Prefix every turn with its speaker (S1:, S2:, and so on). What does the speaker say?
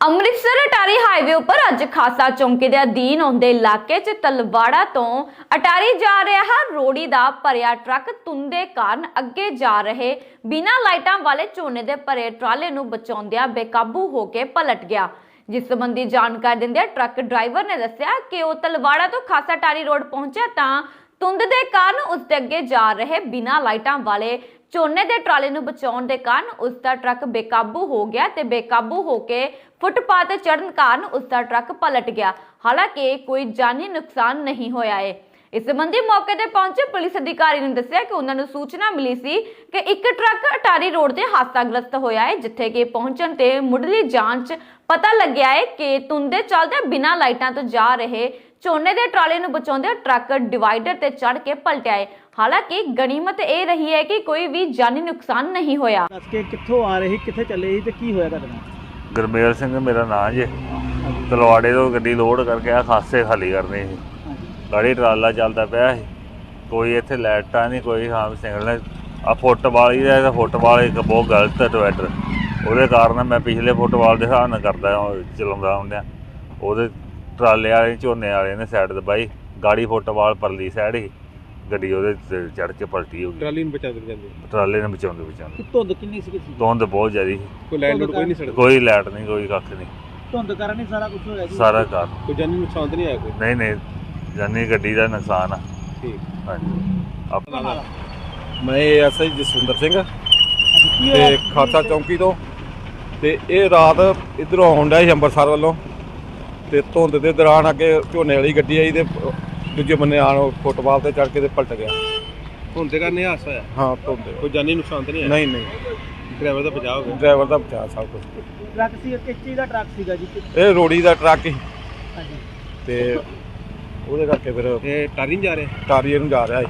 S1: Amritsar Attari highway ਉੱਪਰ ਅੱਜ ਖਾਸਾ ਚੌਂਕੀ ਦੇ ਅਧੀਨ ਆਉਂਦੇ ਇਲਾਕੇ 'ਚ ਤਲਵਾੜਾ ਤੋਂ ਅਟਾਰੀ ਜਾ ਰਿਹਾ ਰੋੜੀ ਦਾ ਭਰਿਆ ਟਰੱਕ ਤੁੰਦੇ ਕਾਰਨ ਅੱਗੇ ਜਾ ਰਹੇ ਬਿਨਾਂ ਲਾਈਟਾਂ ਵਾਲੇ ਝੋਨੇ ਦੇ ਭਰੇ ਟਰਾਲੇ ਨੂੰ ਬਚਾਉਂਦਿਆਂ ਬੇਕਾਬੂ ਹੋ ਕੇ ਪਲਟ ਗਿਆ। ਜਿਸ ਸੰਬੰਧੀ ਜਾਣਕਾਰੀ ਦਿੰਦਿਆਂ ਟਰੱਕ ਡਰਾਈਵਰ ਨੇ ਦੱਸਿਆ ਕਿ ਉਹ ਤਲਵਾੜਾ ਤੋਂ ਖਾਸਾ ਟਾਰੀ ਰੋਡ ਪਹੁੰਚਿਆ ਤਾਂ ਤੁੰਦ ਦੇ ਕਾਰਨ ਉਸ ਦੇ ਅੱਗੇ ਜਾ ਰਹੇ ਬਿਨਾਂ ਲਾਈਟਾਂ ਵਾਲੇ ਝੋਨੇ ਦੇ ਟਰਾਲੇ ਨੂੰ ਬਚਾਉਣ ਦੇ ਕਾਰਨ ਉਸ ਦਾ ਟਰੱਕ ਬੇਕਾਬੂ ਹੋ ਗਿਆ ਤੇ ਬੇਕਾਬੂ ਹੋ ਕੇ ਫੁੱਟਪਾਥ ਤੇ ਚੜਨ ਕਾਰਨ ਉਸ ਦਾ ਟਰੱਕ ਪਲਟ ਗਿਆ। ਹਾਲਾਂਕਿ ਕੋਈ ਜਾਨੀ ਨੁਕਸਾਨ ਨਹੀਂ ਹੋਇਆ ਏ। ਇਸ ਸੰਬੰਧੀ ਮੌਕੇ ਤੇ ਪਹੁੰਚੇ ਪੁਲਿਸ ਅਧਿਕਾਰੀ ਨੇ ਦੱਸਿਆ ਕਿ ਉਹਨਾਂ ਨੂੰ ਸੂਚਨਾ ਮਿਲੀ ਸੀ ਕਿ ਇੱਕ ਟਰੱਕ ਅਟਾਰੀ ਰੋਡ ਤੇ ਹਾਦਸਾਗ੍ਰਸਤ ਹੋਇਆ ਹੈ ਜਿੱਥੇ ਕਿ ਪਹੁੰਚਣ ਤੇ ਮੁੱਢਲੀ ਜਾਂਚ ਪਤਾ ਲੱਗਿਆ ਹੈ ਕਿ ਤੁੰਦੇ ਚੱਲਦੇ ਬਿਨਾਂ ਲਾਈਟਾਂ ਤੋਂ ਜਾ ਰਹੇ ਝੋਨੇ ਦੇ ਟਰਾਲੇ ਨੂੰ ਬਚਾਉਂਦੇ ਟਰੱਕ ਡਿਵਾਈਡਰ ਤੇ ਚੜ ਕੇ ਪਲਟਿਆ ਹੈ ਹਾਲਾਂਕਿ ਗਨੀਮਤ ਇਹ ਰਹੀ ਹੈ ਕਿ ਕੋਈ ਵੀ ਜਾਨੀ ਨੁਕਸਾਨ ਨਹੀਂ ਹੋਇਆ।
S2: ਦੱਸ ਕੇ ਕਿੱਥੋਂ ਆ ਰਹੇ ਸੀ ਕਿੱਥੇ ਚੱਲੇ ਸੀ ਤੇ ਕੀ ਹੋਇਆ ਤੁਹਾਡੇ ਨਾਲ?
S3: ਗੁਰਮੇਲ ਸਿੰਘ ਮੇਰਾ ਨਾਂ ਜੇ। ਤਲਵਾੜੇ ਤੋਂ ਗੱਡੀ ਲੋਡ ਕਰਕੇ ਆ ਖਾਸੇ ਖਾਲੀ ਕਰਨੀ ਸੀ। ਗਾੜੀ ਟਰਾਲਾ ਚੱਲਦਾ ਪਿਆ ਸੀ। ਕੋਈ ਇੱਥੇ ਲਾਈਟਾਂ ਨਹੀਂ ਕੋਈ ਹਾਂ ਸਿੰਗਲ ਆ ਫੁੱਟਬਾਲ ਹੀ ਦਾ ਫੁੱਟਬਾਲ ਇੱਕ ਬਹੁਤ ਗਲਤ ਡਿਵਾਈਡਰ ਉਹਦੇ ਕਾਰਨ ਮੈਂ ਪਿਛਲੇ ਫੁੱਟਬਾਲ ਦੇ ਹਿਸਾਬ ਨਾਲ ਕਰਦਾ ਚਲਾਉਂਦਾ ਹੁੰਦਿਆਂ। ਉਹਦੇ ਟਰਾਲੇ ਵਾਲੇ ਝੋਨੇ ਵਾਲੇ ਨੇ ਸਾਈਡ ਦਬਾਈ। ਗਾੜੀ ਫੁੱਟਬਾਲ ਪਰਲੀ ਸਾਈਡ ਹੀ ਗੱਡੀ ਉਹਦੇ ਤੇ ਚੜ ਕੇ ਪਲਟੀ ਹੋ ਗਈ।
S4: ਟਰਾਲੀ ਨੂੰ ਬਚਾ ਦੇ ਜਾਂਦੇ
S3: ਟਰਾਲੇ ਨੇ ਬਚਾਉਂਦੇ ਬਚਾਉਂਦੇ।
S2: ਕਿ ਧੁੰਦ ਕਿੰਨੀ ਸੀ ਸੀ?
S3: ਧੁੰਦ ਬਹੁਤ ਜ਼ਿਆਦੀ ਸੀ।
S4: ਕੋਈ ਲੋਡ ਕੋਈ ਨਹੀਂ ਸੜਦਾ
S3: ਕੋਈ ਲਾਈਟ ਨਹੀਂ ਕੋਈ ਕੱਖ ਨਹੀਂ।
S2: ਧੁੰਦ ਕਾਰਨ ਹੀ ਸਾਰਾ ਕੁਝ ਹੋਇਆ ਜੀ।
S3: ਸਾਰਾ ਕਾਰ
S4: ਕੋਈ ਜਾਨੀ ਨੁਕਸਾਨ ਤਾਂ ਨਹੀਂ ਆਇਆ ਕੋਈ?
S3: ਨਹੀਂ ਨਹੀਂ। ਜਾਨੀ ਗੱਡੀ ਦਾ ਨੁਕਸਾਨ ਆ।
S4: ਠੀਕ।
S3: ਹਾਂਜੀ। ਆਪਣਾ
S4: ਮੈਂ ਐਸਆਈ ਜਸਵਿੰਦਰ ਸਿੰਘ
S2: ਕੀ
S4: ਤੇ
S2: ਹੋਇਆ?
S4: ਖਾਸਾ ਚੌਂਕੀ ਤੋਂ। ਤੇ ਇਹ ਰਾਤ ਇਧਰੋਂ ਆਉਣ ਡਿਆ ਸੀ ਅੰਮ੍ਰਿਤਸਰ ਵੱਲੋਂ। ਤੇ ਧੁੰਦ ਦੇ ਦੌਰਾਨ ਅੱਗੇ ਝੋਨੇ ਵਾਲੀ ਗੱਡੀ ਆਈ ਤੇ ਦੂਜੇ ਬੰਨੇ ਆਣ ਫੁੱਟਬਾਲ ਤੇ ਚੜ ਕੇ ਤੇ ਪਲਟ ਗਿਆ।
S5: ਹੁਣ ਤੇ ਕਰਨੇ ਹਾਸਾ ਆ
S4: ਹਾਂ ਧੁੰਦ।
S5: ਕੋਈ ਜਾਨੀ ਨੁਕਸਾਨ ਤਾਂ ਨਹੀਂ ਆਇਆ
S4: ਨਹੀਂ ਨਹੀਂ।
S5: ਡਰਾਈਵਰ ਦਾ ਬਚਾਅ ਹੋ ਗਿਆ?
S4: ਡਰਾਈਵਰ ਦਾ ਬਚਾ ਸਭ ਕੁਝ
S2: ਟਰੱਕ ਸੀ ਕਿਸ ਚੀਜ਼ ਦਾ ਟਰੱਕ ਸੀਗਾ ਜੀ।
S4: ਇਹ ਰੋੜੀ ਦਾ ਟਰੱਕ ਸੀ।
S2: ਹਾਂਜੀ।
S4: ਤੇ ਉਹਦੇ ਕਰਕੇ ਫਿਰ
S5: ਇਹ ਟਾਰੀ ਜਾ ਰਿਹਾ?
S4: ਟਾਰੀਏ ਨੂੰ ਜਾ ਰਿਹਾ ਸੀ।